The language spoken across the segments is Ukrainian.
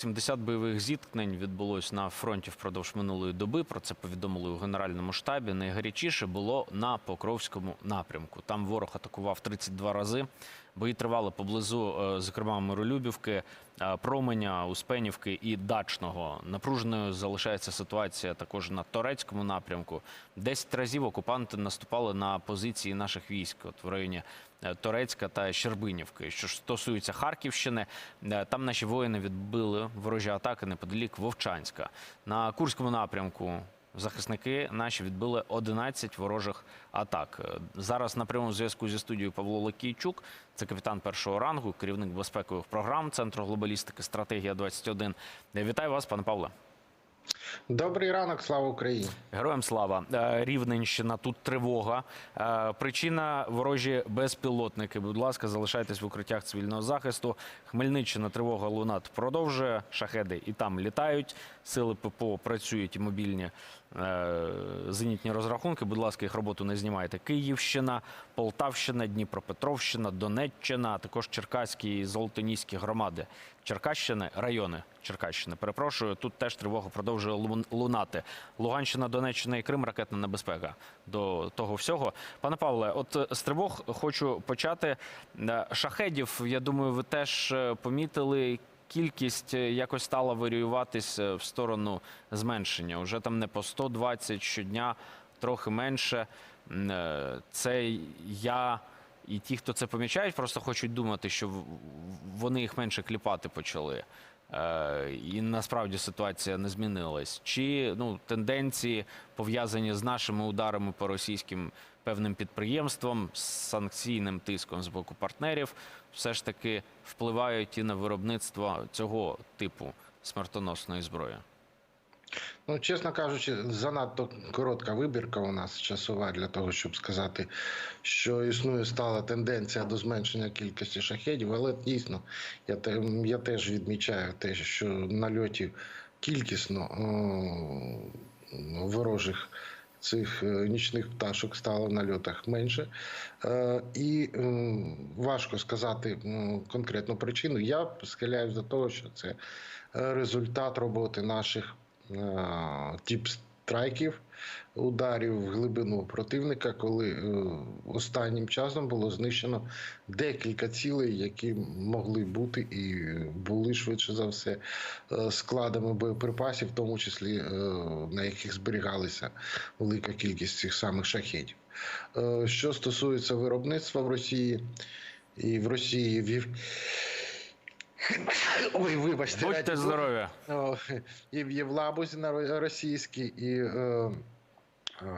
70 бойових зіткнень відбулось на фронті впродовж минулої доби. Про це повідомили у генеральному штабі. Найгарячіше було на Покровському напрямку. Там ворог атакував 32 рази. Бої тривали поблизу, е, зокрема, Миролюбівки, е, Променя, Успенівки і Дачного. Напруженою залишається ситуація також на Торецькому напрямку. Десять разів окупанти наступали на позиції наших військ, от в районі е, Торецька та Щербинівки. Що ж стосується Харківщини, там наші воїни відбили ворожі атаки неподалік Вовчанська. На Курському напрямку захисники наші відбили 11 ворожих атак. Е, Зараз на прямому зв'язку зі студією Павло Лакійчук, це капітан першого рангу, керівник безпекових програм Центру глобалістики Стратегія 21 Е, Вітаю вас, пане Павле. Добрий ранок, слава Україні. Героям слава. Е, Рівненщина, тут тривога. Е, Причина ворожі безпілотники. Будь ласка, залишайтесь в укриттях цивільного захисту. Хмельниччина тривога лунат продовжує. Шахеди і там літають. Сили ППО працюють і мобільні е, зенітні розрахунки. Будь ласка, їх роботу не знімайте. Київщина, Полтавщина, Дніпропетровщина, Донеччина, а також Черкаські і Золотоніські громади. Черкащини, райони Черкащини. Перепрошую, тут теж тривога продовжує лун- лунати. Луганщина, Донеччина і Крим, ракетна небезпека до того всього. Пане Павле, от е, з тривог хочу почати. Е, Шахедів, я думаю, ви теж е, помітили. Кількість якось стала варіюватись е, в сторону зменшення. Уже там не по 120 щодня, трохи менше. Це я і ті, хто це помічають, просто хочуть думати, що вони їх менше кліпати почали. Е, І насправді ситуація не змінилась. Чи ну, тенденції пов'язані з нашими ударами по російським певним підприємствам, з санкційним тиском з боку партнерів, все ж таки впливають і на виробництво цього типу смертоносної зброї? Ну, чесно кажучи, занадто коротка вибірка у нас часова для того, щоб сказати, що існує стала тенденція до зменшення кількості шахедів, але дійсно я, я теж відмічаю те, що нальотів кількісно о, ворожих цих е, нічних пташок стало в нальотах менше. Е, І важко сказати конкретну причину. Я схиляюсь до того, що це е, результат роботи наших тип страйків, ударів в глибину противника, коли е, останнім часом було знищено декілька цілей, які могли бути і були швидше за все е, складами боєприпасів, в тому числі е, на яких зберігалися велика кількість цих самих шахедів. Е, Що стосується виробництва в Росії, і в Росії вів. Ой, вибачте, Будьте здорові! І в Євлабузі на російській, і е, е,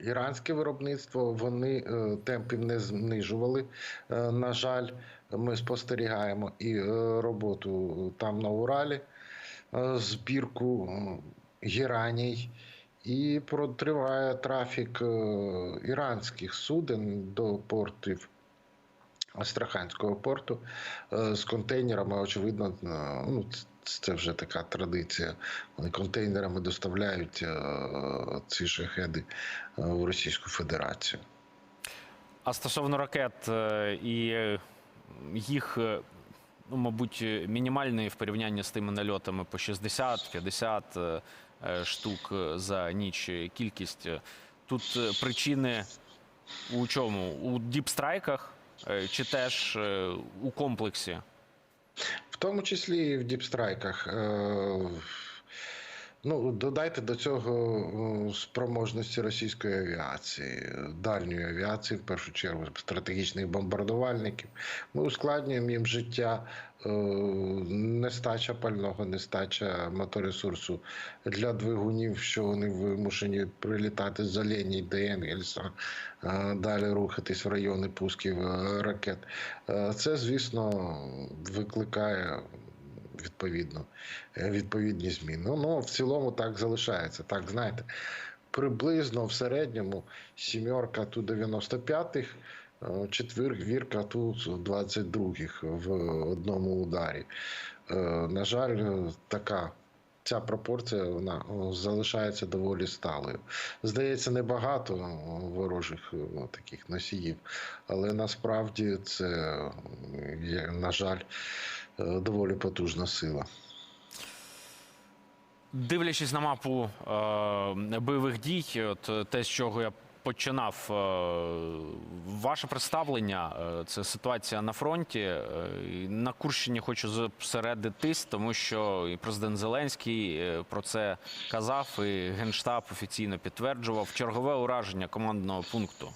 іранське виробництво вони е, темпів не знижували. Е, на жаль, ми спостерігаємо і е, роботу там на Уралі, е, збірку гераній. І про- триває трафік е, іранських суден до портів Астраханського порту е, з контейнерами. Очевидно, е, ну це вже така традиція. Вони контейнерами доставляють е, ці шахеди в Російську Федерацію. А стосовно ракет і їх, ну, мабуть, мінімальної в порівнянні з тими нальотами по 60-50 е, е, штук за ніч кількість. Тут причини у чому? У діпстрайках чи теж е, у комплексі? В тому числі і в діпстрайках. Ну, додайте до цього спроможності російської авіації, дальньої авіації, в першу чергу, стратегічних бомбардувальників. Ми ускладнюємо їм життя, нестача пального, нестача моторесурсу для двигунів, що вони вимушені прилітати з Оленій до Енгельса, далі рухатись в райони пусків е, ракет. Е, Це, звісно, викликає відповідно е, відповідні зміни. Ну, ну в цілому так залишається. Так, знаєте, приблизно в середньому сімерка ту 95-х, е, четвірка ту 22-х в одному ударі. Е, На жаль, така. Ця пропорція вона залишається доволі сталою. Здається, небагато ворожих таких носіїв, але насправді це, на жаль, доволі потужна сила. Дивлячись на мапу е, бойових дій, от е, те, з чого я починав, е, ваше представлення е, це ситуація на фронті. Е, на Курщині хочу зосередитись, тому що і президент Зеленський е, про це казав, і генштаб офіційно підтверджував. Чергове ураження командного пункту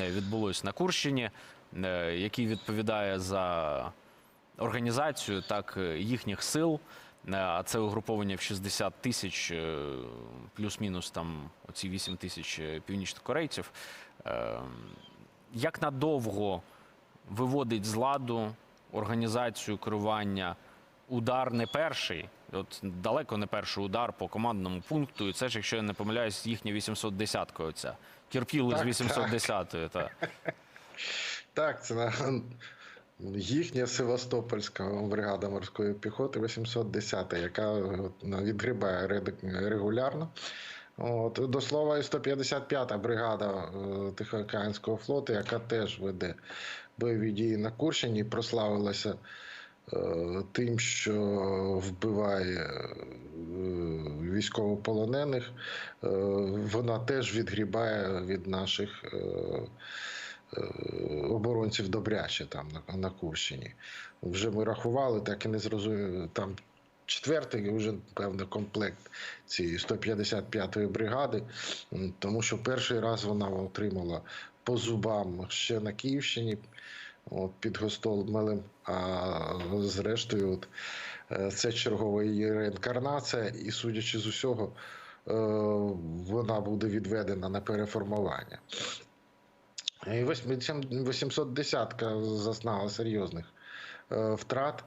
е, відбулось на Курщині, е, який відповідає за організацію так е, їхніх сил. Е, А це угруповання в 60 тисяч, е, плюс-мінус там оці 8 тисяч північнокорейців. Е, Як надовго виводить з ладу організацію керування удар не перший, от далеко не перший удар по командному пункту, і це ж, якщо я не помиляюсь, їхня 810-ка оця. Терпіли з 810-ї. Та. Так, це на- їхня Севастопольська бригада морської піхоти 810, яка відгрібає регулярно. От, до слова, і 155-та бригада е, Тихоокеанського флоту, яка теж веде бойові дії на Курщині, прославилася е, тим, що вбиває е, військовополонених. Вона теж відгрібає від наших. Оборонців добряче там на, на Курщині. Вже ми рахували, так і не зрозуміли. Там четвертий вже певний комплект цієї 155-ї бригади, тому що перший раз вона отримала по зубам ще на Київщині. От, під Гостолмелем, а зрештою, от, е, це чергова її реінкарнація, і судячи з усього, е, вона буде відведена на переформування. І 810-ка зазнала серйозних е, втрат.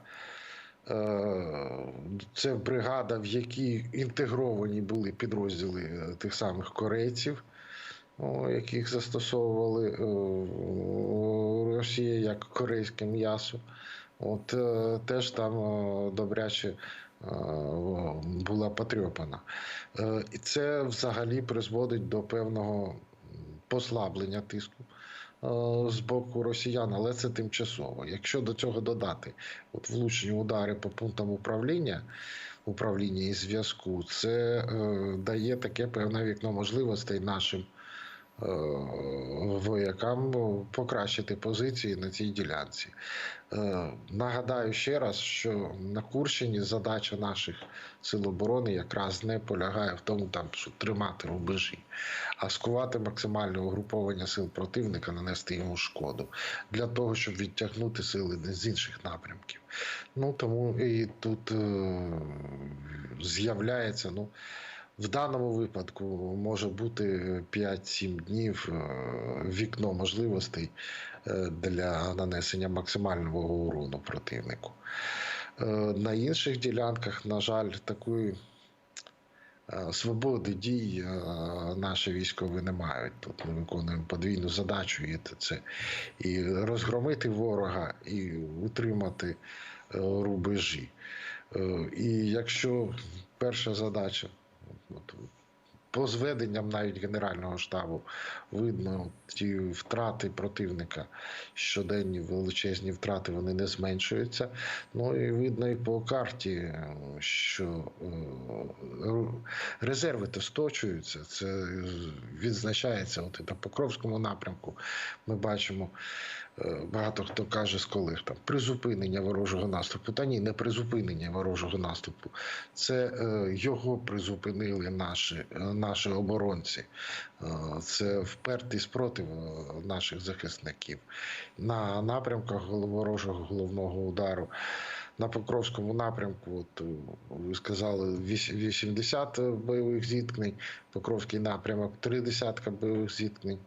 Е, Це бригада, в якій інтегровані були підрозділи е, тих самих корейців, яких застосовували е, Росія як корейське м'ясо. От е, теж там е, добряче е, була потрьопана. Е, І це взагалі призводить до певного послаблення тиску е, з боку росіян, але це тимчасово. Якщо до цього додати от влучні удари по пунктам управління, управління і зв'язку, це е, дає таке певне вікно можливостей нашим е, воякам покращити позиції на цій ділянці. Е, Нагадаю ще раз, що на Курщині задача наших сил оборони якраз не полягає в тому, там, щоб тримати рубежі, а скувати максимальне угруповання сил противника, нанести йому шкоду для того, щоб відтягнути сили з інших напрямків. Ну тому і тут е, з'являється, ну. В даному випадку може бути 5-7 днів е, вікно можливостей е, для нанесення максимального урону противнику. Е, На інших ділянках, на жаль, такої свободи дій наші військові не мають. Тут ми виконуємо подвійну задачу, і це і розгромити ворога, і утримати рубежі. І якщо перша задача от, по зведенням навіть Генерального штабу видно ті втрати противника, щоденні величезні втрати, вони не зменшуються. Ну і видно і по карті, що е, резерви то сточуються. Це відзначається. От і на Покровському напрямку ми бачимо. е, Багато хто каже з колег там призупинення ворожого наступу. Та ні, не призупинення ворожого наступу. Це е, його призупинили наші, наші оборонці. Е, це впертий спротив е, наших захисників. На напрямках ворожого головного удару. На Покровському напрямку, от е, ви сказали, вісь- 80 бойових зіткнень, Покровський напрямок, три десятка бойових зіткнень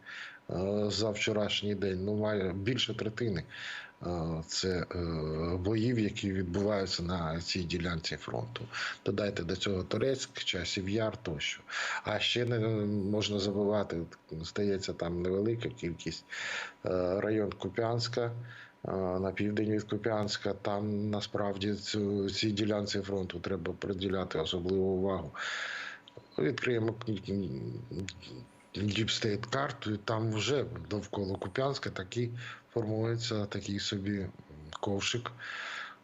за вчорашній день. Ну, має більше третини. Е, Це е, боїв, які відбуваються на цій ділянці фронту. Додайте до цього Турецьк, часів яр тощо. А ще не можна забувати, стається там невелика кількість е, район Куп'янська. На південь від Куп'янська, там насправді цю, цій ділянці фронту треба приділяти особливу увагу. Відкриємо діпстейт карту, і там вже довкола Куп'янська такий формується такий собі ковшик,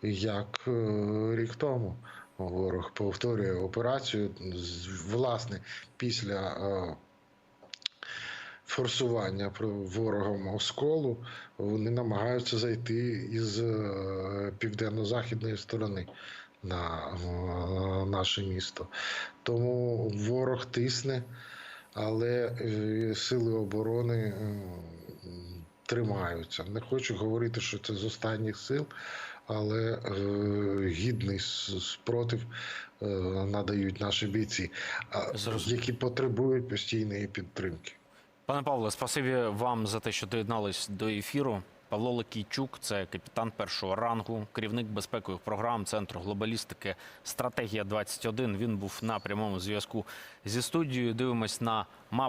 як е, рік тому. ворог повторює операцію. Власне, після е, форсування ворогом осколу вони намагаються зайти із е, південно-західної сторони на наше місто. Тому ворог тисне, але е, сили оборони е, тримаються. Не хочу говорити, що це з останніх сил, але е, гідний спротив надають наші бійці, які потребують постійної підтримки. Пане Павле, спасибі вам за те, що доєднались до ефіру. Павло Лакійчук, це капітан першого рангу, керівник безпекових програм Центру глобалістики Стратегія 21 Він був на прямому зв'язку зі студією. Дивимось на мапу.